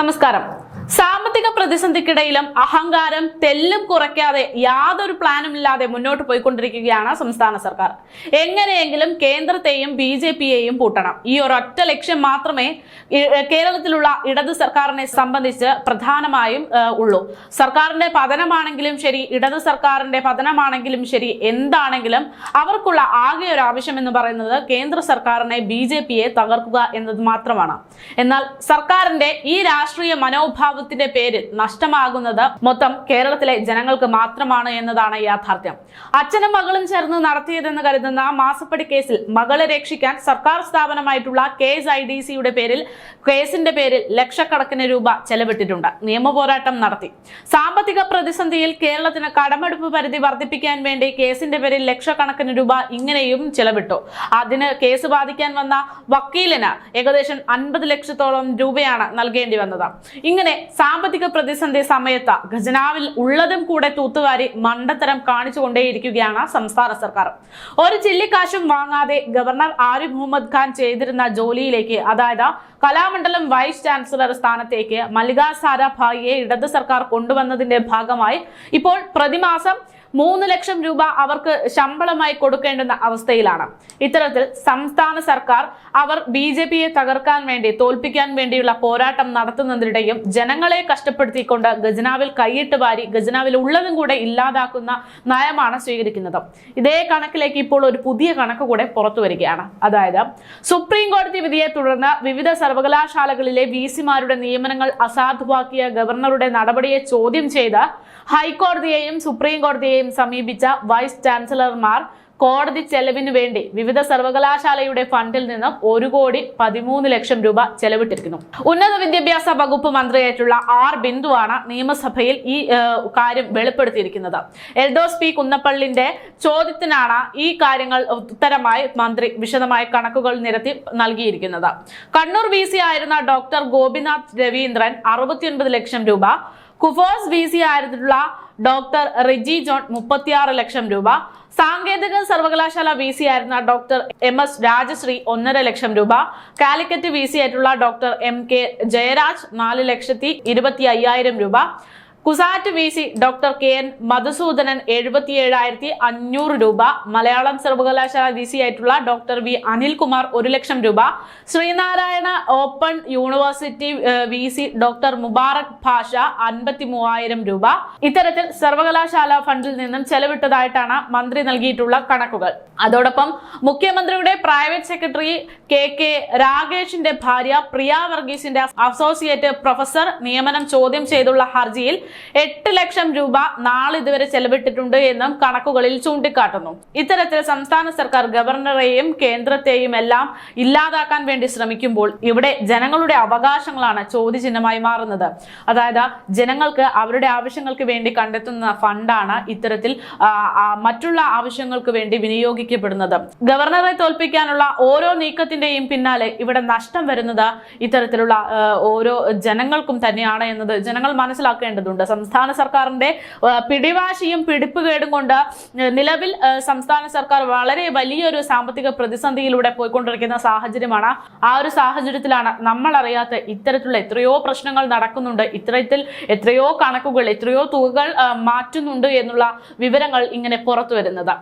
నమస్కారం. സാമ്പത്തിക പ്രതിസന്ധിക്കിടയിലും അഹങ്കാരം തെല്ലും കുറയ്ക്കാതെ യാതൊരു പ്ലാനും ഇല്ലാതെ മുന്നോട്ട് പോയിക്കൊണ്ടിരിക്കുകയാണ് സംസ്ഥാന സർക്കാർ. എങ്ങനെയെങ്കിലും കേന്ദ്രത്തെയും ബി ജെ പിയെയും പൂട്ടണം. ഈ ഒരൊറ്റ ലക്ഷ്യം മാത്രമേ കേരളത്തിലുള്ള ഇടത് സർക്കാരിനെ സംബന്ധിച്ച് പ്രധാനമായും ഉള്ളൂ. സർക്കാരിന്റെ പതനമാണെങ്കിലും ശരി ഇടത് സർക്കാരിന്റെ പതനമാണെങ്കിലും ശരി എന്താണെങ്കിലും അവർക്കുള്ള ആകെ ഒരു ആവശ്യം എന്ന് പറയുന്നത് കേന്ദ്ര സർക്കാരിനെ ബി ജെ പിയെ തകർക്കുക എന്നത് മാത്രമാണ്. എന്നാൽ സർക്കാരിന്റെ ഈ രാഷ്ട്രീയ മനോഭാവത്തിന്റെ പേരിൽ നഷ്ടമാകുന്നത് മൊത്തം കേരളത്തിലെ ജനങ്ങൾക്ക് മാത്രമാണ് എന്നതാണ് യാഥാർത്ഥ്യം. അച്ഛനും മകളും ചേർന്ന് നടത്തിയതെന്ന് കരുതുന്ന മാസപ്പടി കേസിൽ മകളെ രക്ഷിക്കാൻ സർക്കാർ സ്ഥാപനമായിട്ടുള്ള കെ എസ് ഐ ഡി സിയുടെ പേരിൽ കേസിന്റെ പേരിൽ ലക്ഷക്കണക്കിന് രൂപ ചെലവിട്ടിട്ടുണ്ട്. നിയമപോരാട്ടം നടത്തി. സാമ്പത്തിക പ്രതിസന്ധിയിൽ കേരളത്തിന് കടമെടുപ്പ് പരിധി വർദ്ധിപ്പിക്കാൻ വേണ്ടി കേസിന്റെ പേരിൽ ലക്ഷക്കണക്കിന് രൂപ ഇങ്ങനെയും ചെലവിട്ടു. അതിന് കേസ് ബാധിക്കാൻ വന്ന വക്കീലിന് ഏകദേശം അൻപത് ലക്ഷത്തോളം രൂപയാണ് നൽകേണ്ടി വന്നത്. ഇങ്ങനെ സാമ്പത്തിക പ്രതിസന്ധി സമയത്ത് ഖജനാവിൽ ഉള്ളതും കൂടെ തൂത്തുവാരി മണ്ടത്തരം കാണിച്ചുകൊണ്ടേയിരിക്കുകയാണ് സംസ്ഥാന സർക്കാർ. ഒരു ചില്ലിക്കാശും വാങ്ങാതെ ഗവർണർ ആരിഫ് മുഹമ്മദ് ഖാൻ ചെയ്തിരുന്ന ജോലിയിലേക്ക് അതായത് കലാമണ്ഡലം വൈസ് ചാൻസലർ സ്ഥാനത്തേക്ക് മല്ലിക സാരാഭായിയെ ഇടത് സർക്കാർ കൊണ്ടുവന്നതിന്റെ ഭാഗമായി ഇപ്പോൾ പ്രതിമാസം മൂന്ന് ലക്ഷം രൂപ അവർക്ക് ശമ്പളമായി കൊടുക്കേണ്ടുന്ന അവസ്ഥയിലാണ്. ഇത്തരത്തിൽ സംസ്ഥാന സർക്കാർ അവർ ബി ജെ പിയെ തകർക്കാൻ വേണ്ടി തോൽപ്പിക്കാൻ വേണ്ടിയുള്ള പോരാട്ടം നടത്തുന്നതിനിടെയും ജനങ്ങളെ കഷ്ടപ്പെടുത്തിക്കൊണ്ട് ഗജനാവിൽ കൈയിട്ട് വാരി ഖജനാവിൽ ഉള്ളതും കൂടെ ഇല്ലാതാക്കുന്ന നയമാണ് സ്വീകരിക്കുന്നത്. ഇതേ കണക്കിലേക്ക് ഇപ്പോൾ ഒരു പുതിയ കണക്ക് കൂടെ പുറത്തു വരികയാണ്. അതായത് സുപ്രീം കോടതി വിധിയെ തുടർന്ന് വിവിധ സർവകലാശാലകളിലെ വി സിമാരുടെ നിയമനങ്ങൾ അസാധുവാക്കിയ ഗവർണറുടെ നടപടിയെ ചോദ്യം ചെയ്ത് ഹൈക്കോടതിയെയും സുപ്രീം കോടതിയെയും സമീപിച്ച വൈസ് ചാൻസലർമാർ കോടതി ചെലവിന് വേണ്ടി വിവിധ സർവകലാശാലയുടെ ഫണ്ടിൽ നിന്ന് ഒരു കോടി പതിമൂന്ന് ലക്ഷം രൂപ ചെലവിട്ടിരിക്കുന്നു. ഉന്നത വിദ്യാഭ്യാസ വകുപ്പ് മന്ത്രിയായിട്ടുള്ള ആർ ബിന്ദുവാണ് നിയമസഭയിൽ ഈ കാര്യം വെളിപ്പെടുത്തിയിരിക്കുന്നത്. എൽഡോസ് പി കുന്നപ്പള്ളിന്റെ ചോദ്യത്തിനാണ് ഈ കാര്യങ്ങൾ ഉത്തരമായി മന്ത്രി വിശദമായ കണക്കുകൾ നിരത്തി നൽകിയിരിക്കുന്നത്. കണ്ണൂർ വി ആയിരുന്ന ഡോക്ടർ ഗോപിനാഥ് രവീന്ദ്രൻ അറുപത്തിയൊൻപത് ലക്ഷം രൂപ കുഫോസ് വി സി ആയിരുന്നിട്ടുള്ള ഡോക്ടർ റിജി ജോൺ മുപ്പത്തിയാറ് ലക്ഷം രൂപ. സാങ്കേതിക സർവകലാശാല വി സി ആയിരുന്ന ഡോക്ടർ എം എസ് രാജശ്രീ ഒന്നര ലക്ഷം രൂപ. കാലിക്കറ്റ് വി സി ആയിട്ടുള്ള ഡോക്ടർ എം കെ ജയരാജ് നാല് ലക്ഷത്തി ഇരുപത്തി അയ്യായിരം രൂപ. CUSAT V C doctor K N Madhusoodanan എഴുപത്തി ഏഴായിരത്തി അഞ്ഞൂറ് രൂപ. മലയാളം സർവകലാശാല വി സി ആയിട്ടുള്ള ഡോക്ടർ വി അനിൽകുമാർ ഒരു ലക്ഷം രൂപ. Sreenarayana open university V C doctor Mubarak Basha അൻപത്തി മൂവായിരം രൂപ. ഇത്തരത്തിൽ സർവകലാശാല ഫണ്ടിൽ നിന്നും ചെലവിട്ടതായിട്ടാണ് മന്ത്രി നൽകിയിട്ടുള്ള കണക്കുകൾ. അതോടൊപ്പം മുഖ്യമന്ത്രിയുടെ പ്രൈവറ്റ് സെക്രട്ടറി കെ കെ രാകേഷിന്റെ ഭാര്യ പ്രിയ വർഗീസിന്റെ അസോസിയേറ്റ് പ്രൊഫസർ നിയമനം ചോദ്യം ചെയ്തുള്ള ഹർജിയിൽ എട്ട് ലക്ഷം രൂപ നാളിതുവരെ ചെലവിട്ടിട്ടുണ്ട് എന്നും കണക്കുകളിൽ ചൂണ്ടിക്കാട്ടുന്നു. ഇത്തരത്തിൽ സംസ്ഥാന സർക്കാർ ഗവർണറെയും കേന്ദ്രത്തെയും എല്ലാം ഇല്ലാതാക്കാൻ വേണ്ടി ശ്രമിക്കുമ്പോൾ ഇവിടെ ജനങ്ങളുടെ അവകാശങ്ങളാണ് ചോദ്യചിഹ്നമായി മാറുന്നത്. അതായത് ജനങ്ങൾക്ക് അവരുടെ ആവശ്യങ്ങൾക്ക് വേണ്ടി കണ്ടെത്തുന്ന ഫണ്ടാണ് ഇത്തരത്തിൽ മറ്റുള്ള ആവശ്യങ്ങൾക്ക് വേണ്ടി വിനിയോഗിക്കപ്പെടുന്നത്. ഗവർണറെ തോൽപ്പിക്കാനുള്ള ഓരോ നീക്കത്തിന്റെയും പിന്നാലെ ഇവിടെ നഷ്ടം വരുന്നത് ഇത്തരത്തിലുള്ള ഓരോ ജനങ്ങൾക്കും തന്നെയാണ് എന്നത് ജനങ്ങൾ മനസ്സിലാക്കേണ്ടതുണ്ട്. സംസ്ഥാന സർക്കാരിന്റെ പിടിവാശിയും പിടിപ്പുകേടും കൊണ്ട് നിലവിൽ സംസ്ഥാന സർക്കാർ വളരെ വലിയൊരു സാമ്പത്തിക പ്രതിസന്ധിയിലൂടെ പോയിക്കൊണ്ടിരിക്കുന്ന സാഹചര്യമാണ്. ആ ഒരു സാഹചര്യത്തിലാണ് നമ്മൾ അറിയാത്ത ഇത്തരത്തിലുള്ള എത്രയോ പ്രശ്നങ്ങൾ നടക്കുന്നുണ്ട്. ഇത്തരത്തിൽ എത്രയോ കണക്കുകൾ എത്രയോ തുകകൾ മാറ്റുന്നുണ്ട് എന്നുള്ള വിവരങ്ങൾ ഇങ്ങനെ പുറത്തു വരുന്നത്.